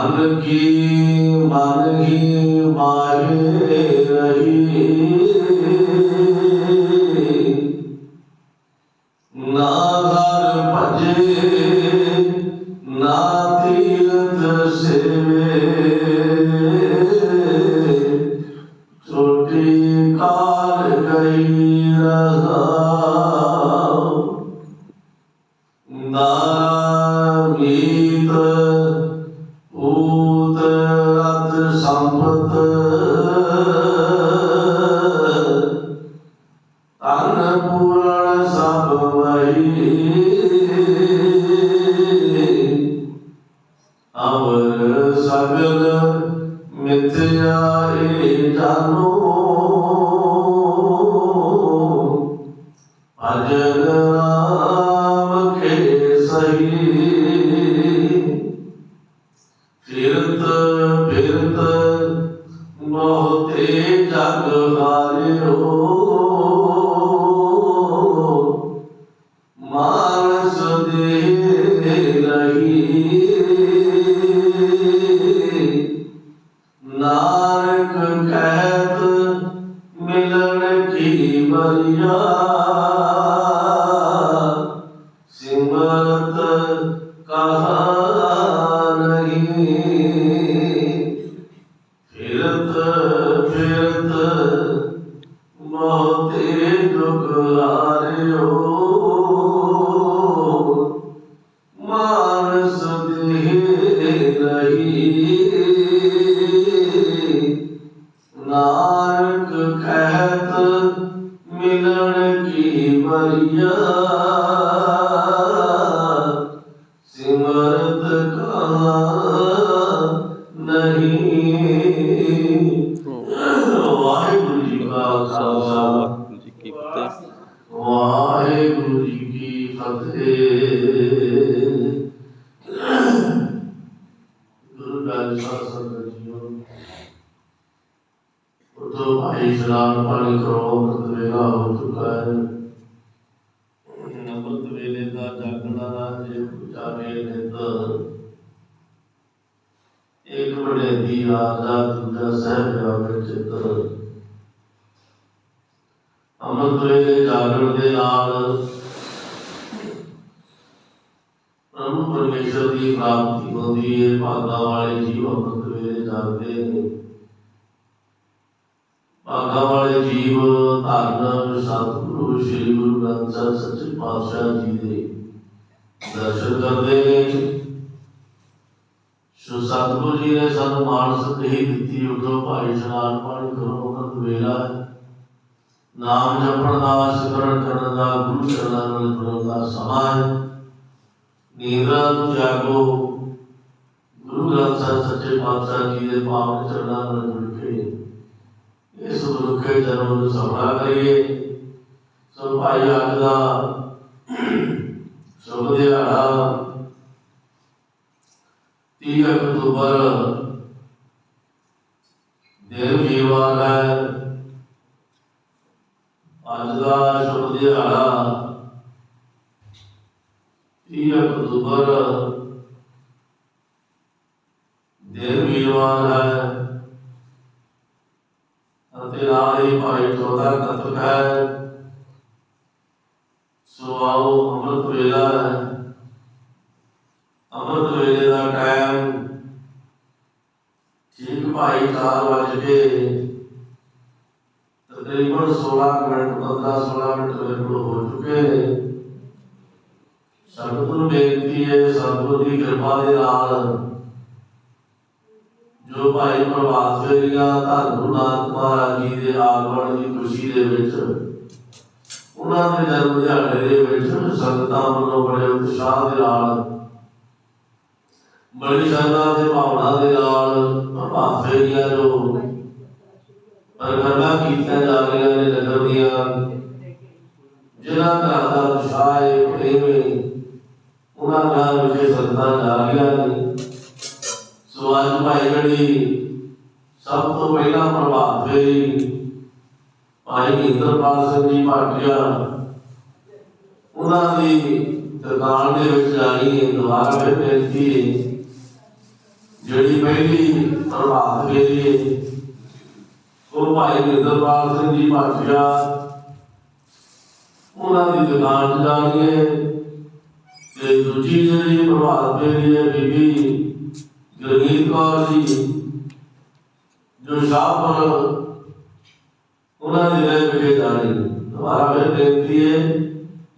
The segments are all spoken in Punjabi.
ਮਨ ਕੀ, ਮਨ ਹੀ ਮਾਰੇ ਰਹੀ। ਨਾ ਘਰ ਭਜੇ, ਨਾ ਤੀਰਥ ਸੇਵੇ। ਛੋਟੀ ਕਾਲ ਗਈ ਰਹਾ। ਨਾਮੀਤ ਊਤ ਸਭ ਵਹੀ ਅਵਰ ਸਗਲ ਮਿਥਿਆ ਏ ਜਾਨੋ ਭਜਨ ਰਾਮ ਕੇ ਸਹੀ। ਫਿਰਤ ਫਿਰਤ ਬਹੁਤੇ ਜਗ ਹਾਰਿਓ। ਨਾਨਕ ਕਹਿਤ ਮਿਲਣ ਕੀ ਬਲਿਆ ਸਿਮਰਤ ਕਹਾ ਨਹੀਂ? ਫਿਰਤ ਫਿਰਤ ਬਹੁਤੇ ਦੁਖ ਹਾਰਿਓ। ਮਾਨਸ ਵਾਹਿਗੁਰੂ ਜੀ ਕੀ ਫਤਿਹ ਗੁਰੂ ਗ੍ਰੰਥ ਸਾਹਿਬ ਸੰਗਤ ਜੀਓ ਉਤੋਂ ਭਾਈ ਸਲਾਮ ਪਾਣੀ ਕਰੋ ਅੰਮ੍ਰਿਤ ਵੇਲਾ ਹੋ ਚੁੱਕਾ ਹੈ ਅੰਮ੍ਰਿਤ ਵੇਲੇ ਦਾ ਜਾਗਣਾ ਜੇ ਪੁਚਾਵੇ ਨਿਤ ਇੱਕ ਬੜੇ ਦੀ ਆਜ਼ਾ ਦੂਜਾ ਸਹਿਬ ਜਾਵੇ ਚਿੱਤ ਅੰਮ੍ਰਿਤ ਵੇਲੇ ਜਾਗਣ ਦੇ ਨਾਲ ਪ੍ਰਭੂ ਪਰਮੇਸ਼ਰ ਦੀ ਪ੍ਰਾਪਤੀ ਹੁੰਦੀ ਹੈ ਭਾਗਾਂ ਵਾਲੇ ਜੀਵ ਅੰਮ੍ਰਿਤ ਵੇਲੇ ਜਾਗਦੇ ਨੇ। ਭਾਗਾਂ ਵਾਲੇ ਜੀਵ ਧੰਨ ਸਤਿਗੁਰੂ, ਸ੍ਰੀ ਗੁਰੂ ਗ੍ਰੰਥ ਸਾਹਿਬ ਸੱਚੇ ਪਾਤਸ਼ਾਹ ਜੀ ਦੇ ਦਰਸ਼ਨ ਕਰਦੇ ਨੇ। ਸੋ ਸਤਿਗੁਰੂ ਜੀ ਨੇ ਸਾਨੂੰ ਮਾਨਸਿਕ ਕਹੀ ਦਿੱਤੀ ਉਦੋਂ ਭਾਈ ਇਸ਼ਨਾਨ ਪਾਣੀ ਕਰੋ ਅੰਮ੍ਰਿਤ ਵੇਲਾ ਨਾਮ ਜਪਣ ਦਾ ਸਿਮਰਨ ਕਰਨ ਦਾ, ਗੁਰੂ ਚਰਨਾਂ ਨਾਲ ਜੁੜਨ ਦਾ ਸਮਾਂ ਨੀਂਦਰਾਂ ਨੂੰ ਜਾਗੋ। ਗੁਰੂ ਗ੍ਰੰਥ ਸਾਹਿਬ ਸੱਚੇ ਪਾਤਸ਼ਾਹ ਜੀ ਦੇ ਪਾਵਨ ਚਰਨਾਂ ਨਾਲ ਜੁੜ ਕੇ ਇਸ ਮਨੁੱਖੇ ਜਨਮ ਨੂੰ ਸਫਲਾ ਕਰੀਏ। ਸਭ ਭਾਈ ਅੱਜ ਦਾ, ਸ਼ੁਭ ਦਿਹਾੜਾ। 30 ਅਕਤੂਬਰ, ਦਿਨ ਵੀਰਵਾਰ ਹੈ। ਅੱਜ ਦਾ ਸ਼ੁਭ ਦਿਹਾੜਾ 30 ਅਕਤੂਬਰ ਦਿਨ ਵੀਰਵਾਰ ਹੈ ਅਤੇ ਨਾਲ ਹੀ ਭਾਈ ਚੌਦਾ ਕਤਕ ਹੈ। ਸੋ ਆਓ ਅੰਮ੍ਰਿਤ ਵੇਲਾ ਹੈ। ਅੰਮ੍ਰਿਤ ਵੇਲੇ ਦਾ ਟਾਈਮ ਠੀਕ ਭਾਈ 4 ਵਜੇ ਕੇ ਤਕਰੀਬਨ 16 ਕੁ ਮਿੰਟ 15 16 ਮਿੰਟ ਮੇਰੇ ਕੋਲ ਹੋ ਚੁੱਕੇ ਨੇ। ਸਤਿਗੁਰੂ ਨੂੰ ਬੇਨਤੀ ਹੈ ਦੇ ਨਾਲ ਜੋ ਭਾਈ ਪ੍ਰਭਾਤ ਫੇਰੀਆਂ, ਧੰਨ ਗੁਰੂ ਮਹਾਰਾਜ ਜੀ ਦੇ ਆਗਮਨ ਦੀ ਖੁਸ਼ੀ ਦੇ ਵਿੱਚ, ਉਹਨਾਂ ਦੇ ਜਨਮ ਦਿਹਾੜੇ ਦੇ ਵਿੱਚ ਸੰਗਤਾਂ ਵੱਲੋਂ ਬੜੇ ਉਤਸ਼ਾਹ ਦੇ ਨਾਲ, ਬੜੀ ਸ਼ਰਧਾ ਤੇ ਭਾਵਨਾ ਦੇ ਨਾਲ ਪ੍ਰਭਾਤ ਫੇਰੀਆਂ ਜੋ ਪਰਗਨਾ ਕੀਤੀਆਂ ਜਾ ਰਹੀਆਂ ਨੇ ਨਗਰ ਦੀਆਂ। ਜਿਨ੍ਹਾਂ ਘਰਾਂ ਦਾ ਉਤਸ਼ਾਹ ਹੈ ਪ੍ਰੇਮ ਹੈ ਉਹਨਾਂ ਘਰਾਂ ਵਿੱਚ ਸੰਗਤਾਂ ਜਾ ਰਹੀਆਂ ਨੇ। ਸੋ ਭਾਈ ਜਿਹੜੀ ਸਭ ਤੋਂ ਪਹਿਲਾਂ ਪ੍ਰਭਾਤ ਫੇਰੀ। ਭਾਈ ਇੰਦਰਪਾਲ ਸਿੰਘ ਜੀ ਭਾਟੀਆ ਉਹਨਾਂ ਦੀ ਦੁਕਾਨ ਦੇ ਵਿੱਚ ਆਈ ਹੈ ਦੁਬਾਰਾ ਫਿਰ ਬੇਨਤੀ ਜਿਹੜੀ ਪਹਿਲੀ ਪ੍ਰਭਾਵ ਫੇਰੀ ਉਹ ਭਾਈ ਨਿਰਦਰਪਾਲ ਸਿੰਘ ਜੀ ਭਾਟੀਆ ਉਹਨਾਂ ਦੀ ਦੁਕਾਨ 'ਚ ਜਾਣੀ ਹੈ ਤੇ ਦੂਜੀ ਜਿਹੜੀ ਪ੍ਰਭਾਤ ਫੇਰੀ ਹੈ ਬੀਬੀ ਗੁਰਮੀਤ ਕੌਰ ਜੀ, ਜੋ ਸ਼ਾਹਪੁਰ ਉਹਨਾਂ ਦੀ ਰਹਿ ਵਿਖੇ ਜਾਣੀ ਦੁਬਾਰਾ ਫਿਰ ਬੇਨਤੀ ਹੈ,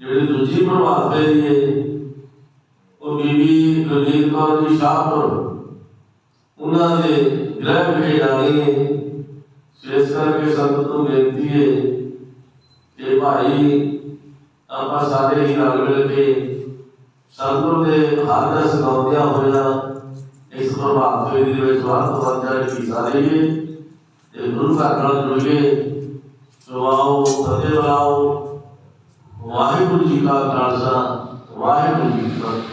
ਜਿਹੜੀ ਦੂਜੀ ਪ੍ਰਭਾਤ ਫੇਰੀ ਹੈ, ਉਹ ਬੀਬੀ ਗੁਰਜੀਤ ਕੌਰ ਜੀ ਸ਼ਾਹਪੁਰ ਉਹਨਾਂ ਦੇ ਗ੍ਰਹਿ ਵਿਖੇ ਜਾਣੀ ਹੈ। ਇਸ ਕਰਕੇ ਸੰਤ ਨੂੰ ਬੇਨਤੀ ਹੈ ਕਿ ਭਾਈ, ਆਪਾਂ ਸਾਰੇ ਹੀ ਰਲ ਮਿਲ ਕੇ ਸਤਿਗੁਰ ਦੇ ਹਰ ਰਸ ਗਾਉਂਦਿਆਂ ਹੋਇਆਂ ਇਸ ਪ੍ਰਭਾਤ ਦੇ ਵਿੱਚ ਵੱਧ ਤੋਂ ਵੱਧ ਜਾ ਕੇ ਹਿੱਸਾ ਤੇ ਗੁਰੂ ਘਰ ਨਾਲ ਜੁੜੀਏ। ਸੋ ਫਤਿਹ ਬੁਲਾਓ ਵਾਹਿਗੁਰੂ ਜੀ ਕਾ ਖਾਲਸਾ, ਵਾਹਿਗੁਰੂ ਜੀ ਕੀ ਫਤਿਹ।